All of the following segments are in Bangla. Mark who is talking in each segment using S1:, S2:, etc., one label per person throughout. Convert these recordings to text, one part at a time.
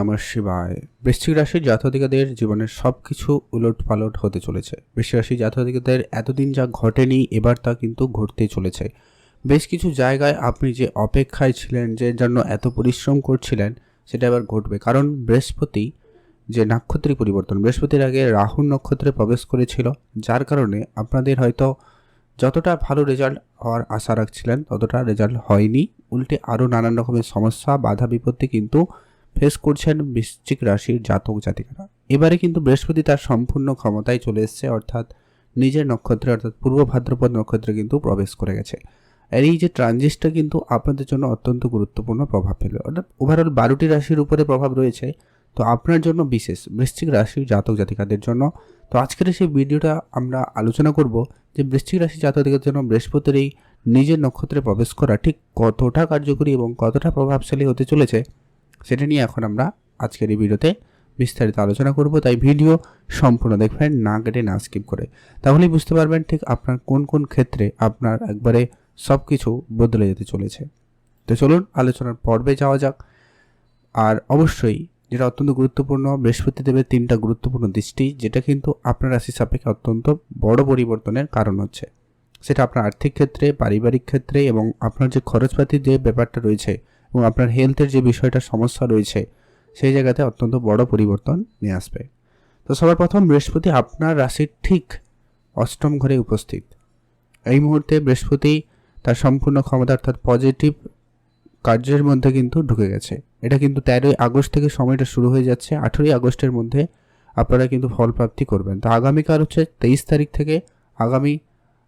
S1: নমঃ শিবায়। বৃশ্চিক রাশির জাতধিকাদের জীবনের সব কিছু উলট পালট হতে চলেছে। বৃশ্চিক রাশির জাতধিকাদের এতদিন যা ঘটেনি, এবার তা কিন্তু ঘটতে চলেছে। বেশ কিছু জায়গায় আপনি যে অপেক্ষায় ছিলেন, যে জন্য এত পরিশ্রম করছিলেন, সেটা এবার ঘটবে। কারণ বৃহস্পতি যে নক্ষত্রিক পরিবর্তন, বৃহস্পতির আগে রাহুর নক্ষত্রে প্রবেশ করেছিল, যার কারণে আপনাদের হয়তো যতটা ভালো রেজাল্ট হওয়ার আশা রাখছিলেন, ততটা রেজাল্ট হয়নি। উল্টে আরও নানান রকমের সমস্যা বাধা বিপত্তি কিন্তু ফেস করছেন বৃশ্চিক রাশির জাতক জাতিকারা। এবারে কিন্তু বৃহস্পতি তার সম্পূর্ণ ক্ষমতায় চলে এসছে, অর্থাৎ নিজের নক্ষত্রে, অর্থাৎ পূর্ব ভাদ্রপদ নক্ষত্রে কিন্তু প্রবেশ করে গেছে। আর এই যে ট্রানজিটটা কিন্তু আপনাদের জন্য অত্যন্ত গুরুত্বপূর্ণ প্রভাব ফেলবে। অর্থাৎ ওভারঅল বারোটি রাশির উপরে প্রভাব রয়েছে, তো আপনার জন্য বিশেষ বৃশ্চিক রাশির জাতক জাতিকাদের জন্য। তো আজকের সেই ভিডিওটা আমরা আলোচনা করব যে বৃশ্চিক রাশি জাতকের জন্য বৃহস্পতির এই নিজের নক্ষত্রে প্রবেশ করা ঠিক কতটা কার্যকরী এবং কতটা প্রভাবশালী হতে চলেছে সেটা নিয়ে এখন আমরা আজকের এই ভিডিওতে বিস্তারিত আলোচনা করব। তাই ভিডিও সম্পূর্ণ দেখবেন, না কেটে না স্কিপ করে। তাহলেই বুঝতে পারবেন ঠিক আপনার কোন কোন ক্ষেত্রে আপনার একবারে সব কিছু বদলে যেতে চলেছে। তো চলুন আলোচনার পর্বে যাওয়া যাক। আর অবশ্যই যেটা অত্যন্ত গুরুত্বপূর্ণ, বৃহস্পতি দেবের তিনটা গুরুত্বপূর্ণ দৃষ্টি, যেটা কিন্তু আপনার রাশি সাপেক্ষে অত্যন্ত বড় পরিবর্তনের কারণ হচ্ছে। সেটা আপনার আর্থিক ক্ষেত্রে, পারিবারিক ক্ষেত্রে এবং আপনার যে খরচপাতির যে ব্যাপারটা রয়েছে এবং আপনার হেলথের যে বিষয়টা সমস্যা রয়েছে, সেই জায়গাতে অত্যন্ত বড় পরিবর্তন নিয়ে আসবে। তো সবার প্রথম বৃহস্পতি আপনার রাশির ঠিক অষ্টম ঘরে উপস্থিত। এই মুহূর্তে বৃহস্পতি তার সম্পূর্ণ ক্ষমতা অর্থাৎ পজিটিভ কার্যের মধ্যে কিন্তু ঢুকে গেছে। এটা কিন্তু তেরোই আগস্ট থেকে সময়টা শুরু হয়ে যাচ্ছে। আঠেরোই আগস্টের মধ্যে আপনারা কিন্তু ফল প্রাপ্তি করবেন। তো আগামীকাল হচ্ছে তেইশ তারিখ থেকে আগামী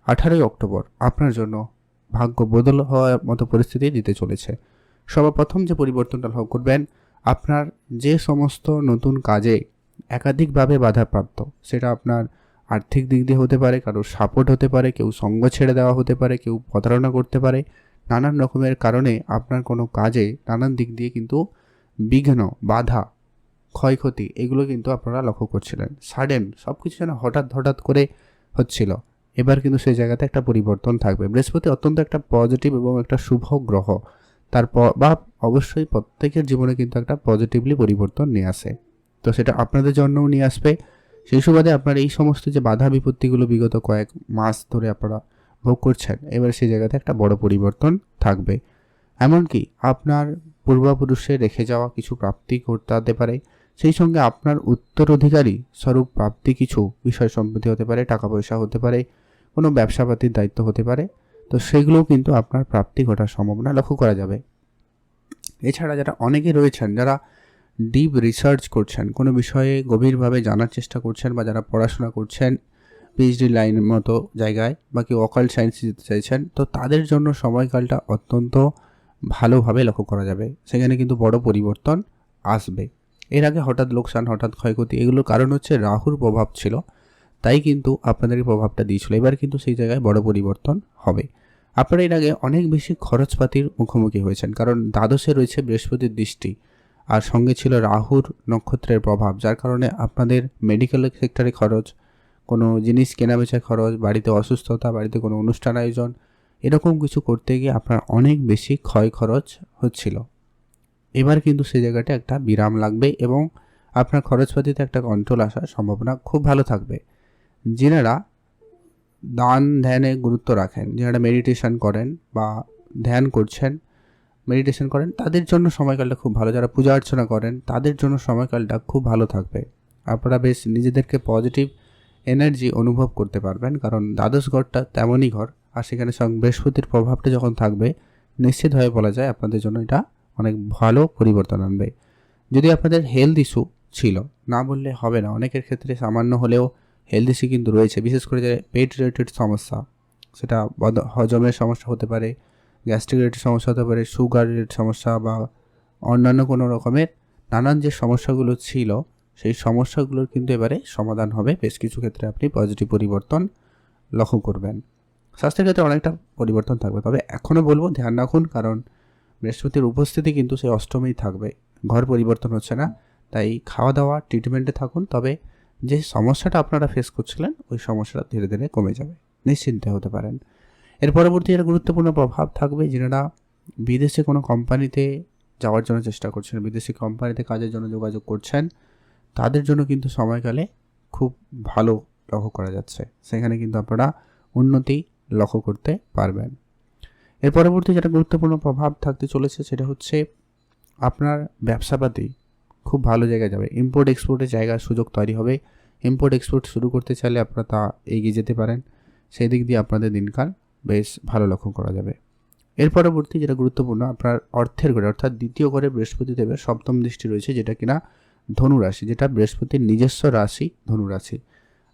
S1: আঠারোই অক্টোবর আপনার জন্য ভাগ্য বদল হওয়ার মতো পরিস্থিতি দিতে চলেছে। সর্বপ্রথম যে পরিবর্তনটা লক্ষ্য করবেন, আপনার যে সমস্ত নতুন কাজে একাধিকভাবে বাধাপ্রাপ্ত, সেটা আপনার আর্থিক দিক দিয়ে হতে পারে, কারোর সাপোর্ট হতে পারে, কেউ সঙ্গ ছেড়ে দেওয়া হতে পারে, কেউ প্রতারণা করতে পারে, নানান রকমের কারণে আপনার কোনো কাজে নানান দিক দিয়ে কিন্তু বিঘ্ন, বাধা, ক্ষয়ক্ষতি, এগুলো কিন্তু আপনারা লক্ষ্য করছিলেন। সাডেন সব কিছু যেন হঠাৎ হঠাৎ করে হচ্ছিল। এবার কিন্তু সেই জায়গাতে একটা পরিবর্তন থাকবে। বৃহস্পতি অত্যন্ত একটা পজিটিভ এবং একটা শুভ গ্রহ। তারপর বা অবশ্যই প্রত্যেকের জীবনে কিন্তু একটা পজিটিভলি পরিবর্তন নিয়ে আসে। তো সেটা আপনাদের জন্যও নিয়ে আসবে। সেই সুবাদে আপনার এই সমস্ত যে বাধা বিপত্তিগুলো বিগত কয়েক মাস ধরে আপনারা ভোগ করছেন, এবার সেই জায়গাতে একটা বড় পরিবর্তন থাকবে। এমনকি আপনার পূর্বপুরুষে রেখে যাওয়া কিছু প্রাপ্তি করতে পারে, সেই সঙ্গে আপনার উত্তরাধিকারী স্বরূপ প্রাপ্তি কিছু বিষয় সম্পত্তি হতে পারে, টাকা পয়সা হতে পারে, কোনো ব্যবসাপাতির দায়িত্ব হতে পারে। তো সেগুলোও কিন্তু আপনার প্রাপ্তি ঘটার সম্ভাবনা লক্ষ্য করা যাবে। এছাড়া যারা অনেকে রয়েছেন, যারা ডিপ রিসার্চ করছেন, কোনো বিষয়ে গভীরভাবে জানার চেষ্টা করছেন বা যারা পড়াশোনা করছেন পিএইচডি লাইনের মতো জায়গায় বা কেউ অকাল সায়েন্স যেতে চাইছেন, তো তাদের জন্য সময়কালটা অত্যন্ত ভালোভাবে লক্ষ্য করা যাবে। সেখানে কিন্তু বড় পরিবর্তন আসবে। এর আগে হঠাৎ লোকসান, হঠাৎ ক্ষয়ক্ষতি, এগুলোর কারণ হচ্ছে রাহুর প্রভাব ছিল, তাই কিন্তু আপনাদেরকে প্রভাবটা দিয়েছিল। এবার কিন্তু সেই জায়গায় বড় পরিবর্তন হবে। আপনারা এর আগে অনেক বেশি খরচপাতির মুখোমুখি হয়েছেন, কারণ দ্বাদশে রয়েছে বৃহস্পতির দৃষ্টি, আর সঙ্গে ছিল রাহুর নক্ষত্রের প্রভাব, যার কারণে আপনাদের মেডিকেল সেক্টরে খরচ, কোনো জিনিস কেনাবেচায় খরচ, বাড়িতে অসুস্থতা, বাড়িতে কোনো অনুষ্ঠান আয়োজন, এরকম কিছু করতে গিয়ে আপনার অনেক বেশি ক্ষয় খরচ হচ্ছিল। এবার কিন্তু সেই জায়গাটা একটা বিরাম লাগবে এবং আপনার খরচপাতিতে একটা কন্ট্রোল আসার সম্ভাবনা খুব ভালো থাকবে। যিনারা দান ধ্যানে গুরুত্ব রাখেন। যারা মেডিটেশন করেন বা ধ্যান করছেন মেডিটেশন করেন, তাদের জন্য সময়কালটা খুব ভালো। যারা পূজা অর্চনা করেন, তাদের জন্য সময়কালটা খুব ভালো থাকবে। আপনারা বেশ নিজেদেরকে পজিটিভ এনার্জি অনুভব করতে পারবেন, কারণ দ্বাদশ ঘরটা তেমনই ঘর। আর সেখানে সঙ্গে বৃহস্পতির প্রভাবটা যখন থাকবে নিশ্চিতভাবে বলা যায় আপনাদের জন্য এটা অনেক ভালো পরিবর্তন আনবে। যদি আপনাদের হেলথ ইস্যু ছিল, না বললে হবে না। অনেকের ক্ষেত্রে সামান্য হলেও হেলথ ইস্যু কিন্তু রয়েছে। বিশেষ করে যে পেট রিলেটেড সমস্যা, সেটা হজমের সমস্যা হতে পারে গ্যাস্ট্রিক রিলেটেড সমস্যা হতে পারে সুগার রিলেটেড সমস্যা বা অন্যান্য কোনো রকমের নানান যে সমস্যাগুলো ছিল, সেই সমস্যাগুলোর কিন্তু এবারে সমাধান হবে। বেশ কিছু ক্ষেত্রে আপনি পজিটিভ পরিবর্তন লক্ষ্য করবেন। স্বাস্থ্যের ক্ষেত্রে অনেকটা পরিবর্তন থাকবে। তবে এখনও বলব ধ্যান রাখুন, কারণ বৃহস্পতির উপস্থিতি কিন্তু সেই অষ্টমেই থাকবে। ঘর পরিবর্তন হচ্ছে না, তাই খাওয়া দাওয়া ট্রিটমেন্টে থাকুন। তবে যে সমস্যাটা আপনারা ফেস করছিলেন, ওই সমস্যাটা ধীরে ধীরে কমে যাবে। নিশ্চিন্তে হতে পারেন। এর পরবর্তী এর গুরুত্বপূর্ণ প্রভাব থাকবে যেনারা বিদেশে কোনো কোম্পানিতে যাওয়ার জন্য চেষ্টা করছেন, বিদেশি কোম্পানিতে কাজের জন্য যোগাযোগ করছেন, তাদের জন্য কিন্তু সময়কালে খুব ভালো লক্ষ্য করা যাচ্ছে। সেখানে কিন্তু আপনারা উন্নতি লক্ষ্য করতে পারবেন। এর পরবর্তী যেটা গুরুত্বপূর্ণ প্রভাব থাকতে চলেছে সেটা হচ্ছে আপনার ব্যবসাপাতি। খুব ভালো জায়গায় যাবে। ইম্পোর্ট এক্সপোর্টের জায়গার সুযোগ তৈরি হবে। ইম্পোর্ট এক্সপোর্ট শুরু করতে চাইলে আপনারা তা এগিয়ে যেতে পারেন। সেই দিক দিয়ে আপনাদের দিনকাল বেশ ভালো লক্ষ্য করা যাবে। এর পরবর্তী যেটা গুরুত্বপূর্ণ, আপনার অর্থের ঘরে, অর্থাৎ দ্বিতীয় ঘরে বৃহস্পতি দেবের সপ্তম দৃষ্টি রয়েছে, যেটা কিনা ধনু রাশি যেটা বৃহস্পতির নিজস্ব রাশি ধনুরাশি।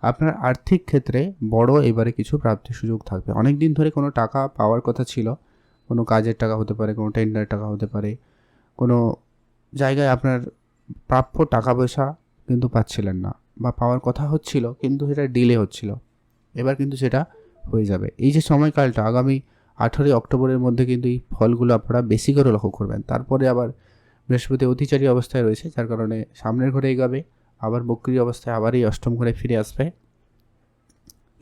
S1: আপনার আর্থিক ক্ষেত্রে বড় এবারে কিছু প্রাপ্তির সুযোগ থাকবে। অনেক দিন ধরে কোনো টাকা পাওয়ার কথা ছিল। কোনো কাজের টাকা হতে পারে, কোনো টেন্ডারের টাকা হতে পারে। কোনো জায়গায় আপনার প্রাপ্য টাকা পয়সা কিন্তু পাচ্ছিলেন না বা পাওয়ার কথা হচ্ছিল, কিন্তু সেটা ডিলে হচ্ছিল। এবার কিন্তু সেটা হয়ে যাবে। এই যে সময়কালটা, আগামী আঠেরোই অক্টোবরের মধ্যে কিন্তু এই ফলগুলো আপনারা বেশি করে লক্ষ্য করবেন। তারপরে আবার বৃহস্পতি অতিচারী অবস্থায় রয়েছে, যার কারণে সামনের ঘরে এগাবে, আবার বক্রি অবস্থায় আবার এই অষ্টম ঘরে ফিরে আসবে।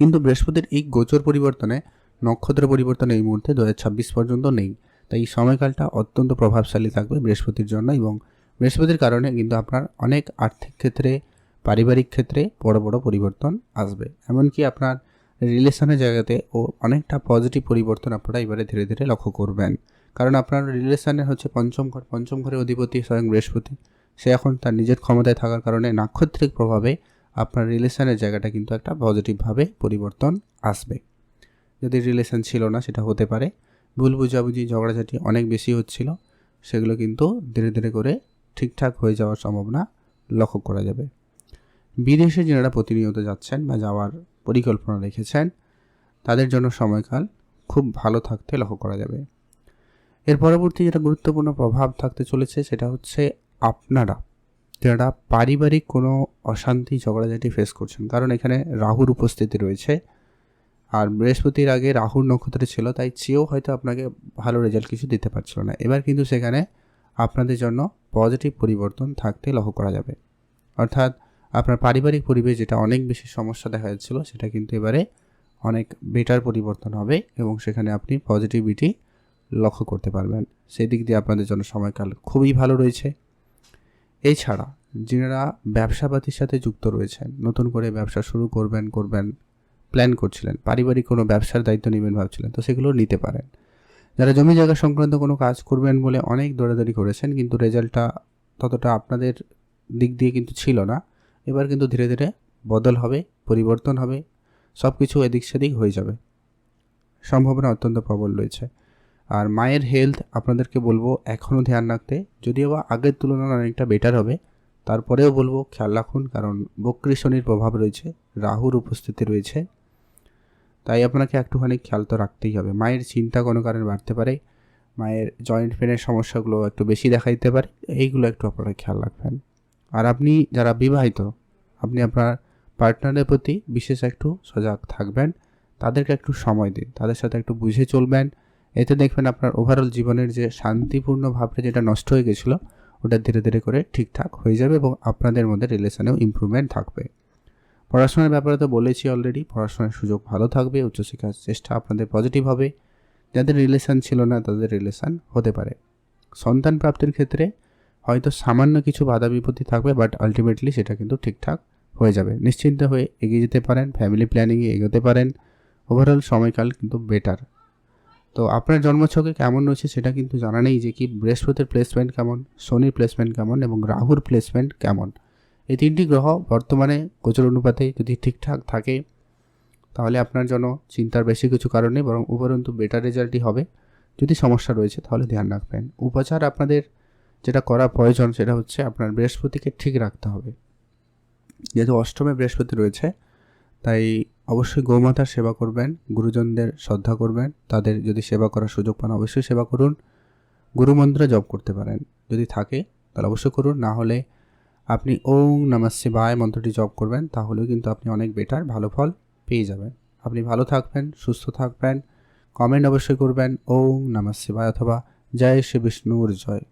S1: কিন্তু বৃহস্পতির এই গোচর পরিবর্তনে, নক্ষত্র পরিবর্তন এই মুহূর্তে দু হাজার ছাব্বিশ পর্যন্ত নেই। তাই এই সময়কালটা অত্যন্ত প্রভাবশালী থাকবে বৃহস্পতির জন্য এবং বৃহস্পতির কারণে কিন্তু আপনার অনেক আর্থিক ক্ষেত্রে, পারিবারিক ক্ষেত্রে বড় বড় পরিবর্তন আসবে। এমনকি আপনার রিলেশনের জায়গাতে ও অনেকটা পজিটিভ পরিবর্তন আপনারা এবারে ধীরে ধীরে লক্ষ্য করবেন। কারণ আপনার রিলেশনের হচ্ছে পঞ্চম ঘর, পঞ্চম ঘরের অধিপতি স্বয়ং বৃহস্পতি। সে এখন তার নিজের ক্ষমতায় থাকার কারণে নাক্ষত্রিক প্রভাবে আপনার রিলেশনের জায়গাটা কিন্তু একটা পজিটিভভাবে পরিবর্তন আসবে। যদি রিলেশন ছিল না, সেটা হতে পারে। ভুল বুঝাবুঝি, ঝগড়াঝাটি অনেক বেশি হচ্ছিল। সেগুলো কিন্তু ধীরে ধীরে করে ঠিকঠাক হয়ে যাওয়ার সম্ভাবনা লক্ষ্য করা যাবে। বিদেশে যারা প্রতিনিয়ত যাচ্ছেন বা যাওয়ার পরিকল্পনা রেখেছেন, তাদের জন্য সময়কাল খুব ভালো থাকতে লক্ষ্য করা যাবে। এর পরবর্তী যেটা গুরুত্বপূর্ণ প্রভাব থাকতে চলেছে সেটা হচ্ছে আপনারা, যারা পারিবারিক কোনো অশান্তি, ঝগড়াঝাটি ফেস করছেন। কারণ এখানে রাহুর উপস্থিতি রয়েছে। আর বৃহস্পতির আগে রাহুর নক্ষত্রে ছিল, তাই চেয়েও হয়তো আপনাকে ভালো রেজাল্ট কিছু দিতে পারছিল না। এবার কিন্তু সেখানে আপনাদের জন্য পজিটিভ পরিবর্তন থাকতে লক্ষ্য করা যাবে। অর্থাৎ আপনার পারিবারিক পরিবেশ যেটা অনেক বেশি সমস্যা দেখা যাচ্ছিল, সেটা কিন্তু এবারে অনেক বেটার পরিবর্তন হবে এবং সেখানে আপনি পজিটিভিটি লক্ষ্য করতে পারবেন। সেই দিক দিয়ে আপনাদের জন্য সময়কাল খুবই ভালো রয়েছে। এছাড়া যিনারা ব্যবসাপাতির সাথে যুক্ত রয়েছেন, নতুন করে ব্যবসা শুরু করবেন করবেন প্ল্যান করছিলেন, পারিবারিক কোনো ব্যবসার দায়িত্ব নেবেন ভাবছিলেন, তো সেগুলো নিতে পারেন। যারা জমি জায়গা সংক্রান্ত কোনো কাজ করবেন বলে অনেক দৌড়াদৌড়ি করেছেন, কিন্তু রেজাল্টটা ততটা আপনাদের দিক দিয়ে কিন্তু ছিল না। এবার কিন্তু ধীরে ধীরে বদল হবে, পরিবর্তন হবে সব কিছু এদিক সেদিক হয়ে যাবে। সম্ভাবনা অত্যন্ত প্রবল রয়েছে। আর মায়ের হেলথ আপনাদেরকে বলব এখনও ধ্যান রাখতে, যদিও বা আগের তুলনায় অনেকটা বেটার হবে, তারপরেও বলব খেয়াল রাখুন, কারণ বক্রী শনির প্রভাব রয়েছে, রাহুর উপস্থিতি রয়েছে। তাই আপনাকে একটুখানি খেয়াল তো রাখতেই হবে। মায়ের চিন্তা কোনো কারণে বাড়তে পারে, মায়ের জয়েন্ট পেনের সমস্যাগুলো একটু বেশি দেখা দিতে পারে, এইগুলো একটু আপনারা খেয়াল রাখবেন। আর আপনি যারা বিবাহিত, আপনি আপনার পার্টনারের প্রতি বিশেষ একটু সজাগ থাকবেন, তাদেরকে একটু সময় দিন, তাদের সাথে একটু বুঝে চলবেন। এতে দেখবেন আপনার ওভারঅল জীবনের যে শান্তিপূর্ণ ভাবটা যেটা নষ্ট হয়ে গেছিল, ওটা ধীরে ধীরে করে ঠিকঠাক হয়ে যাবে এবং আপনাদের মধ্যে রিলেশনেও ইম্প্রুভমেন্ট থাকবে। পড়াশোনার ব্যাপারে তো বলেছি অলরেডি পড়াশোনার সুযোগ ভালো থাকবে, উচ্চশিক্ষার চেষ্টা আপনাদের পজিটিভ হবে। যাদের রিলেশান ছিল না, তাদের রিলেশান হতে পারে। সন্তান প্রাপ্তির ক্ষেত্রে হয়তো সামান্য কিছু বাধা বিপত্তি থাকবে বাট আলটিমেটলি সেটা কিন্তু ঠিকঠাক হয়ে যাবে। নিশ্চিন্ত হয়ে এগিয়ে যেতে পারেন ফ্যামিলি প্ল্যানিংয়ে এগোতে পারেন। ওভারঅল সময়কাল কিন্তু বেটার তো আপনার জন্মছকে কেমন রয়েছে সেটা কিন্তু জানা নেই যে কি বৃহস্পতির প্লেসমেন্ট কেমন, শনির প্লেসমেন্ট কেমন এবং রাহুর প্লেসমেন্ট কেমন। এই তিনটি গ্রহ বর্তমানে গোচর অনুপাতে যদি ঠিকঠাক থাকে, তাহলে আপনার জন্য চিন্তার বেশি কিছু কারণ নেই, বরং উপরন্তু বেটার রেজাল্টই হবে। যদি সমস্যা রয়েছে, তাহলে ধ্যান রাখবেন। উপচার আপনাদের যেটা করা প্রয়োজন, সেটা হচ্ছে আপনার বৃহস্পতিকে ঠিক রাখতে হবে। যেহেতু অষ্টমে বৃহস্পতি রয়েছে, তাই অবশ্যই গৌমাতার সেবা করবেন, গুরুজনদের শ্রদ্ধা করবেন, তাদের যদি সেবা করার সুযোগ পান, অবশ্যই সেবা করুন। গুরুমন্ত্র জপ করতে পারেন। যদি থাকে, তাহলে অবশ্যই করুন, না হলে আপনি ওং নমঃ শিবায় মন্ত্রটি জপ করবেন, তাহলেও কিন্তু আপনি অনেক বেটার ভালো ফল পেয়ে যাবেন। আপনি ভালো থাকবেন, সুস্থ থাকবেন কমেন্ট অবশ্যই করবেন ওং নমঃ শিবায় অথবা জয় শ্রী বিষ্ণুর জয়।